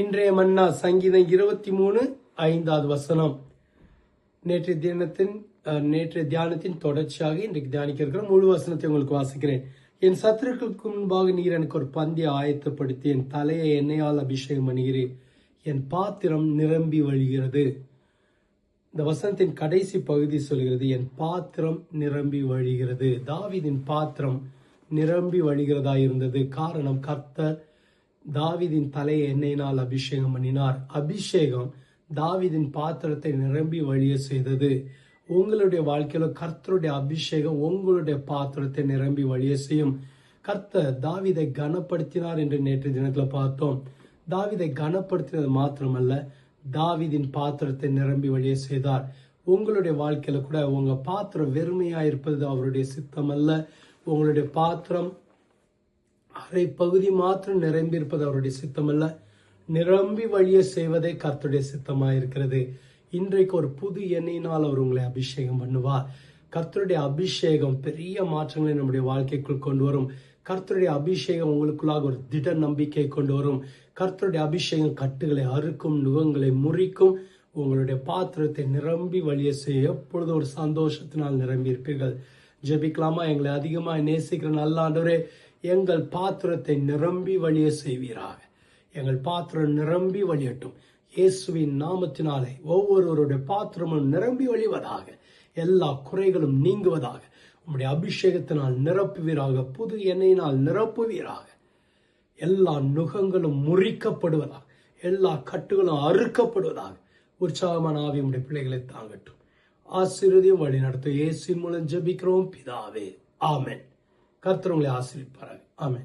இன்றைய மன்னா சங்கீதம் இருபத்தி மூணு ஐந்தாவது வசனம். நேற்றைய தினத்தின் நேற்றைய தியானத்தின் தொடர்ச்சியாக இன்றைக்கு தியானிக்க இருக்கிற முழு வசனத்தை உங்களுக்கு வாசிக்கிறேன். என் சத்துருக்களுக்கு முன்பாக நீர் எனக்கு ஒரு பந்தியை ஆயத்தப்படுத்தி என் தலையை எண்ணெயால் அபிஷேகம் பண்ணுகிறேன். என் பாத்திரம் நிரம்பி வழிகிறது. இந்த வசனத்தின் கடைசி பகுதி சொல்கிறது என் பாத்திரம் நிரம்பி வழிகிறது. தாவிதின் பாத்திரம் நிரம்பி வழிகிறதா இருந்தது. காரணம் கர்த்தர் தாவிதின் தலையை எண்ணெயினால் அபிஷேகம் பண்ணினார். அபிஷேகம் தாவிதின் பாத்திரத்தை நிரம்பி வழிய செய்தது. உங்களுடைய வாழ்க்கையில கர்த்தருடைய அபிஷேகம் உங்களுடைய பாத்திரத்தை நிரம்பி வழிய செய்யும். கர்த்தர் தாவிதை கனப்படுத்தினார் என்று நேற்று தினத்துல பார்த்தோம். தாவிதை கனப்படுத்தினது மாத்திரமல்ல தாவிதின் பாத்திரத்தை நிரம்பி வழிய செய்தார். உங்களுடைய வாழ்க்கையில கூட உங்க பாத்திரம் வெறுமையா இருப்பது அவருடைய சித்தம் அல்ல உங்களுடைய பாத்திரம் அரை பகுதி மாத்திரம் நிரம்பியிருப்பது அவருடைய சித்தம் அல்ல நிரம்பி வழிய செய்வதே கர்த்துடைய சித்தமாக இருக்கிறது இன்றைக்கு ஒரு புது எண்ணெயினால் அவர் உங்களை அபிஷேகம் பண்ணுவார். கர்த்தருடைய அபிஷேகம் பெரிய மாற்றங்களை நம்முடைய வாழ்க்கைக்குள் கொண்டு வரும். கர்த்தருடைய அபிஷேகம் உங்களுக்குள்ளாக ஒரு திட நம்பிக்கை கொண்டு வரும். கர்த்தருடைய அபிஷேகம் கட்டுகளை அறுக்கும் நுகங்களை முறிக்கும். உங்களுடைய பாத்திரத்தை நிரம்பி வழிய செய்ய எப்பொழுது ஒரு சந்தோஷத்தினால் நிரம்பி இருப்பீர்கள் ஜெபிக்கலாமா? எங்களை அதிகமாக நேசிக்கிற நல்ல ஆண்டவரே எங்கள் பாத்திரத்தை நிரம்பி வழிய செய்வீராக. எங்கள் பாத்திரம் நிரம்பி வழியட்டும். இயேசுவின் நாமத்தினாலே ஒவ்வொருவருடைய பாத்திரமும் நிரம்பி வழிவதாக. எல்லா குறைகளும் நீங்குவதாக. உம்முடைய அபிஷேகத்தினால் நிரப்புவீராக. புது எண்ணெயினால் நிரப்புவீராக. எல்லா நுகங்களும் முறிக்கப்படுவதாக. எல்லா கட்டுகளும் அறுக்கப்படுவதாக. உற்சாகமான ஆவி உடைய பிள்ளைகளை தாங்கட்டும். ஆசீர்வதியும் வழி நடத்தும் இயேசின் மூலம் ஜபிக்கிறோம். பிதாவே. ஆமென். கர்த்தர் உங்களை ஆசிரிப்பார்கள் ஆமே